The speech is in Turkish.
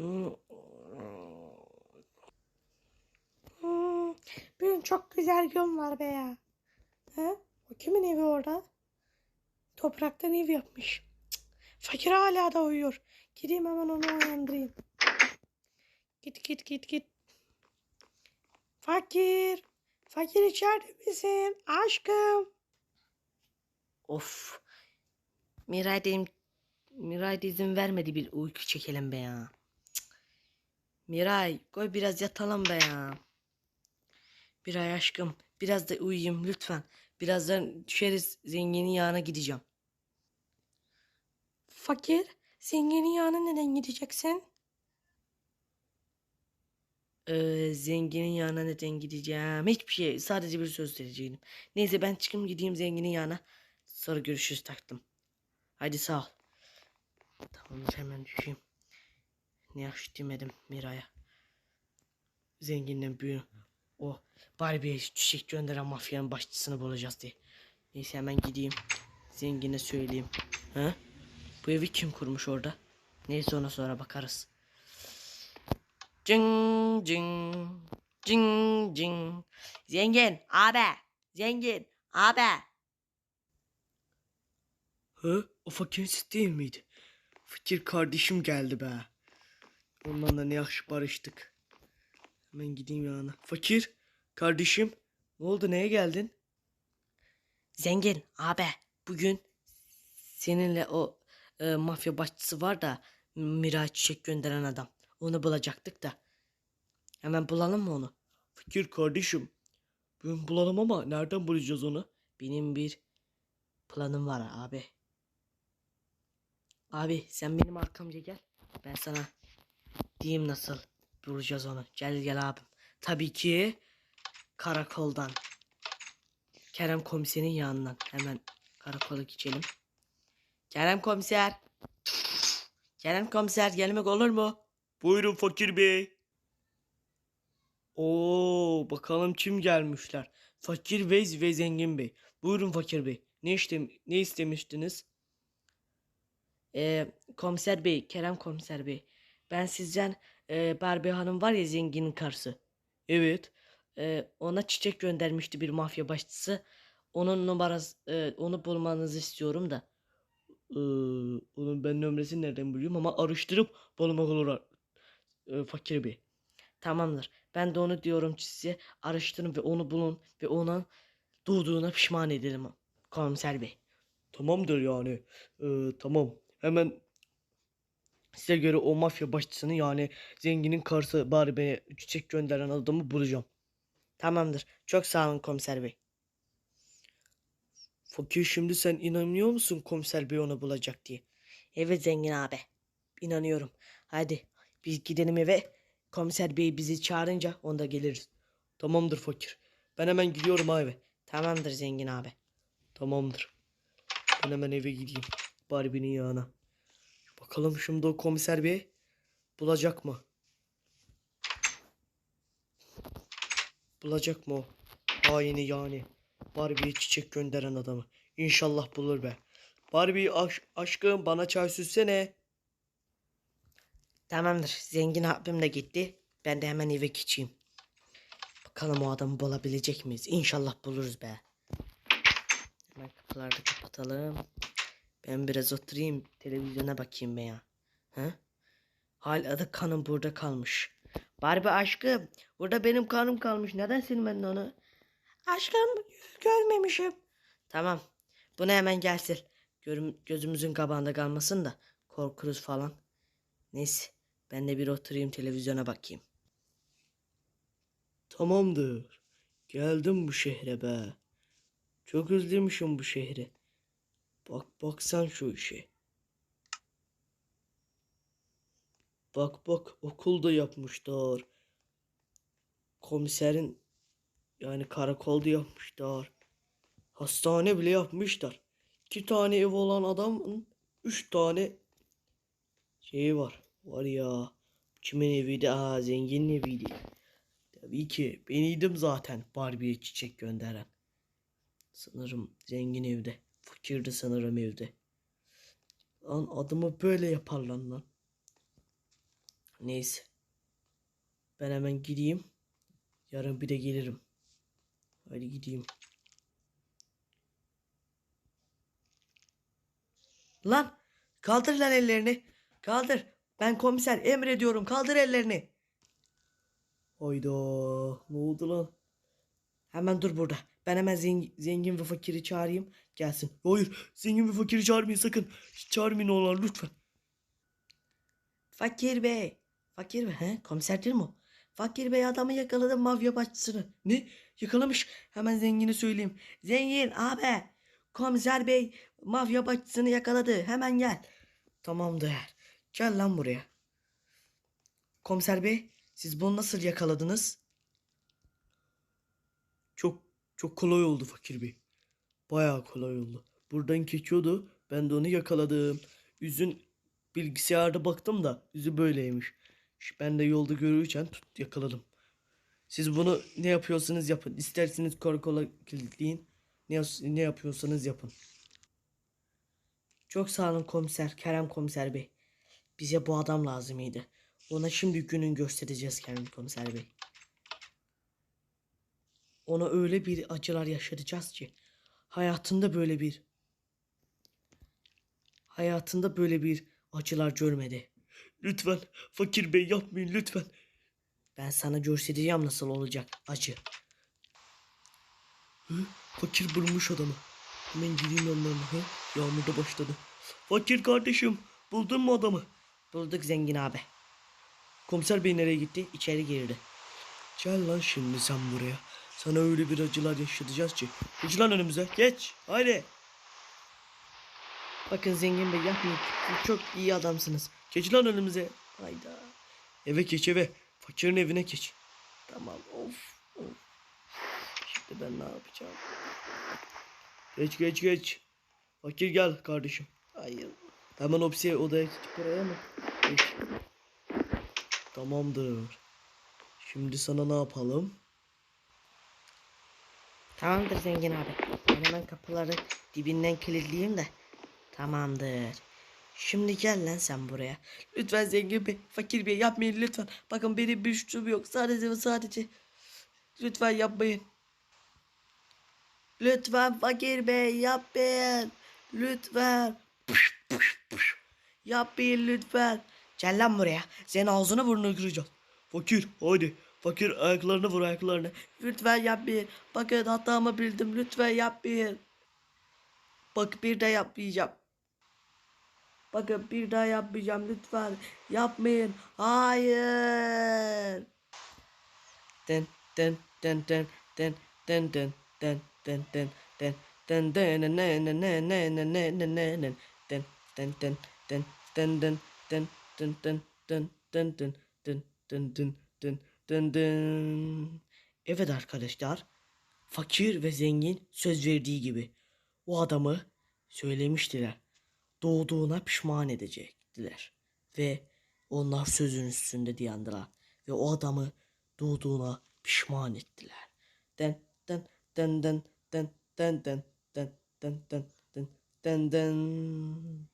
Hmm, Bugün çok güzel gün var be ya. He? O kimin evi orada? Topraktan ev yapmış. Cık, Fakir hala da uyuyor. Gideyim hemen onu uyandırayım. Git git git git. Fakir. Fakir içeride misin? Aşkım. Of. Miray dedim. Miray izin vermedi bir uyku çekelim be ya. Miray koy biraz yatalım be ya. Miray aşkım biraz da uyuyayım lütfen. Birazdan düşeriz zenginin yanına gideceğim. Fakir zenginin yanına neden gideceksin? Ee, zenginin yanına neden gideceğim? Hiçbir şey. Sadece bir söz vereceğim. Neyse ben çıkayım gideyim zenginin yanına. Sonra görüşürüz taktım. Hadi sağ ol. Tamam hemen düşeyim. Ne yaş demedim Miray'a. Zenginden büyüğün. O Barbie'ye çiçek gönderen mafyanın başçısını bulacağız diye. Neyse hemen gideyim. Zengine söyleyeyim. Ha? Bu evi kim kurmuş orada? Neyse ona sonra bakarız. Cing cing cing cing. Zengin abi. Zengin abi. Hı? O fakir değil miydi? Fakir kardeşim geldi be. Onlarla ne yakış barıştık. Hemen gideyim yanına. Fakir kardeşim ne oldu neye geldin? Zengin abi bugün seninle o e, mafya başçısı var da Miray çiçek gönderen adam. Onu bulacaktık da. Hemen bulalım mı onu? Fakir kardeşim. Bugün bulalım ama nereden bulacağız onu? Benim bir planım var abi. Abi sen benim arkamca gel. Ben sana diyeyim nasıl bulacağız onu. Gel gel abim. Tabii ki karakoldan. Kerem komiserin yanından. Hemen karakola geçelim. Kerem komiser. Kerem komiser gelmek olur mu? Buyurun fakir bey. Oo bakalım kim gelmişler. Fakir Bey ve Zengin Bey. Buyurun fakir bey. Ne istem ne istemiştiniz? Ee, komiser bey, Kerem komiser bey. Ben sizden e, Barbie Hanım var ya zenginin karısı. Evet. E, ona çiçek göndermişti bir mafya başçısı. Onun numarası, e, onu bulmanızı istiyorum da. Ee, onun ben numarasını nereden biliyorum ama araştırıp bulmak olur e, fakir bey. Tamamdır. Ben de onu diyorum size araştırın ve onu bulun ve ona doğduğuna pişman edelim komiser bey. Tamamdır yani. Ee, tamam. Hemen size göre o mafya başçısını yani zenginin karısı bari beni çiçek gönderen adamı bulacağım. Tamamdır. Çok sağ olun komiser bey. Fakir şimdi sen inanıyor musun komiser bey onu bulacak diye? Evet zengin abi. İnanıyorum. Hadi biz gidelim eve. Komiser bey bizi çağırınca onda geliriz. Tamamdır fakir. Ben hemen gidiyorum abi. Tamamdır zengin abi. Tamamdır. Ben hemen eve gideyim. Barbie'nin yanına. Bakalım şimdi o komiser bey bulacak mı? Bulacak mı o? Haini yani. Barbie'ye çiçek gönderen adamı. İnşallah bulur be. Barbie aş- aşkım bana çay sürsene. Tamamdır. Zengin abim de gitti. Ben de hemen eve geçeyim. Bakalım o adamı bulabilecek miyiz? İnşallah buluruz be. Hemen kapıları da kapatalım. Ben biraz oturayım. Televizyona bakayım be ya. Ha? Hala da kanım burada kalmış. Barbie aşkım. Burada benim kanım kalmış. Neden silmedin onu? Aşkım görmemişim. Tamam. Bunu hemen gelsin. Görüm, gözümüzün kabağında kalmasın da korkuruz falan. Neyse ben de bir oturayım televizyona bakayım. Tamamdır. Geldim bu şehre be. Çok özlemişim bu şehri. Bak bak sen şu işe. Bak bak okulda yapmışlar. Komiserin yani karakolda yapmışlar. Hastane bile yapmışlar. İki tane ev olan adamın üç tane şeyi var. Var ya. Kimin eviydi? Aa zenginin eviydi. Tabii ki beniydim zaten Barbie'ye çiçek gönderen. Sanırım zengin evde. Fakirdi sanırım evde. Lan adımı böyle yaparlar lan. Neyse. Ben hemen gideyim. Yarın bir de gelirim. Hadi gideyim. Lan kaldır lan ellerini. Kaldır. Ben komiser emrediyorum kaldır ellerini. Hayda ne oldu lan? Hemen dur burada. Ben hemen zengin, zengin ve fakiri çağırayım. Gelsin. Hayır zengin ve fakiri çağırmayın sakın. Çağırmayın onlar lütfen. Fakir bey. Fakir bey. He? Komiser değil mi o? Fakir bey adamı yakaladı mafya başçısını. Ne? Yakalamış. Hemen zengini söyleyeyim. Zengin abi. Komiser bey mafya başçısını yakaladı. Hemen gel. Tamamdır. Gel lan buraya. Komiser bey siz bunu nasıl yakaladınız? Çok çok kolay oldu fakir bey. Bayağı kolay oldu. Buradan geçiyordu. Ben de onu yakaladım. Yüzün bilgisayarda baktım da yüzü böyleymiş. Ben de yolda görürken tut yakaladım. Siz bunu ne yapıyorsanız yapın. İsterseniz karakola kilitleyin. Ne, ne yapıyorsanız yapın. Çok sağ olun komiser. Kerem komiser bey. Bize bu adam lazımydı. Ona şimdi günün göstereceğiz Kerem komiser bey. Ona öyle bir acılar yaşatacağız ki hayatında böyle bir hayatında böyle bir acılar görmedi. Lütfen fakir bey yapmayın lütfen. Ben sana göstereceğim nasıl olacak acı. Hı? Fakir bulmuş adamı. Hemen gideyim yanlarına. Hı? Yağmur da başladı. Fakir kardeşim buldun mu adamı? Bulduk zengin abi. Komiser bey nereye gitti? İçeri girdi. Gel lan şimdi sen buraya. Sana öyle bir acılar yaşatacağız ki. Geç lan önümüze. Geç. Haydi. Bakın zengin bey yapmayın. Siz çok iyi adamsınız. Geç lan önümüze. Hayda. Eve geç eve. Fakirin evine geç. Tamam. Of. Of. Şimdi ben ne yapacağım? Geç geç geç. Fakir gel kardeşim. Hayır. Hemen hapse odaya gidip buraya mı? Geç. Tamamdır. Şimdi sana ne yapalım? Tamamdır zengin abi. Ben hemen kapıları dibinden kilitleyeyim de. Tamamdır. Şimdi gel lan sen buraya. Lütfen zengin bey, fakir bey yapmayın lütfen. Bakın benim bir suçum yok. Sadece ve sadece. Lütfen yapmayın. Lütfen fakir bey yapmayın. Lütfen. Puş, puş, puş. Yapmayın lütfen. Gel lan buraya. Senin ağzını burnunu kıracağım. Fakir hadi. Fakir ayaklarını vur ayaklarını. Lütfen yapmayın. Bakın hatamı bildim. Lütfen yapmayın. Bak bir de yapmayacağım. Bakın bir daha yapmayacağım lütfen. Yapmayın. Hayır. Den den den den den den den den den den den den den ne den den den den den den den den den den den den den den den den den den Evet arkadaşlar fakir ve zengin söz verdiği gibi o adamı söylemiştiler doğduğuna pişman edecektiler. Ve onlar sözün üstünde dayandılar. Ve o adamı doğduğuna pişman ettiler. Den den den den den den den den den den den den